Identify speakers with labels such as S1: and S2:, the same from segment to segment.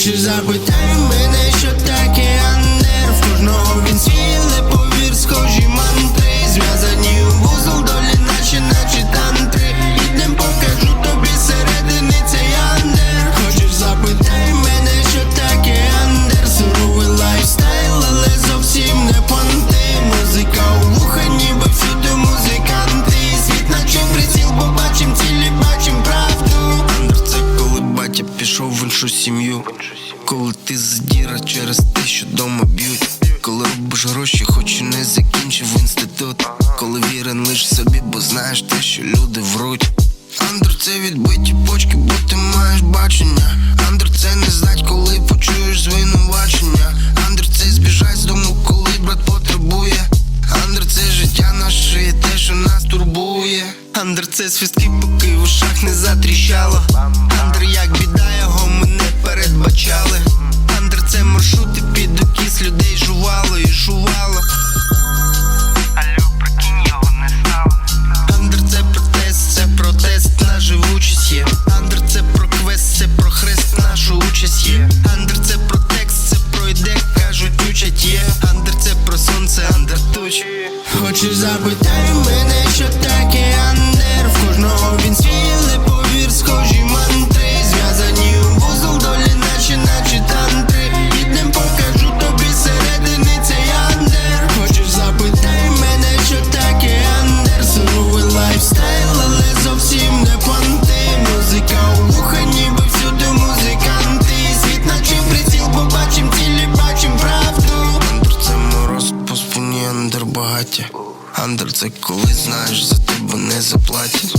S1: Хочеш запитай мене, що таке андер. В кожного він свій, але повір, схожі мантри. Зв'язані у вузол долі, наче, наче тантри. Ідем покажу тобі середини цей андер. Хочеш запитай мене, що таке андер. Суровий лайфстайл, але зовсім не понти. Музика у вуха, ніби всюди музиканти. Світ наче приціл, побачим цілі, бачим правду. Андер це коли батя пішов в іншу сім'ю Коли ти задіра через те, що дома б'ють. Коли робиш гроші, хоч і не закінчив інститут. Коли вірен лиш собі, бо знаєш те, що люди вруть. Андер це відбиті почки, бо ти маєш бачення. Андер це не знать, коли почуєш звинувачення. Андер це збіжать з дому, коли брат потребує. Андер це життя наше і те, що нас турбує. Андер це свістки, поки в ушах не затріщало передбачали Андер це маршрути під окіс людей жувало і жувало
S2: Алло, прикинь, його не стало.
S1: Андер це протест, це протест на живучість є. Андер це про квест, це про хрест, нашу участь є. Андер це про текст, це про іде, кажуть, учать є. Андер це про сонце, андер туч. Хочеш запитай мене, що таке андер В кожного він андер Андер це коли знаєш, за тебе не заплатять.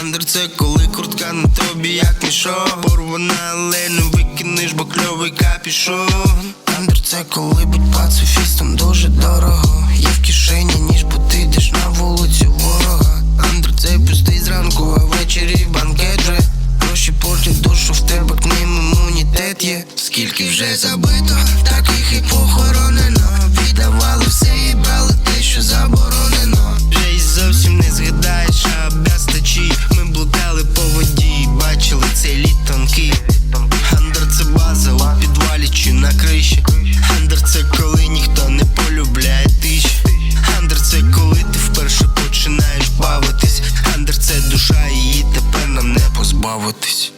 S1: Андер це коли куртка на тобі як мішок Порвана, але не викинеш, бо кльовий капішон Андер це коли будь пацифістом дуже дорого. Є в кишені, ніж бо ти йдеш на вулицю ворога. Андер це пустий зранку, а ввечері банкет же. Гроші портять душу, в тебе к ним імунітет є. Скільки вже забито, таких і похоронено Віддавали все і брали позбавитись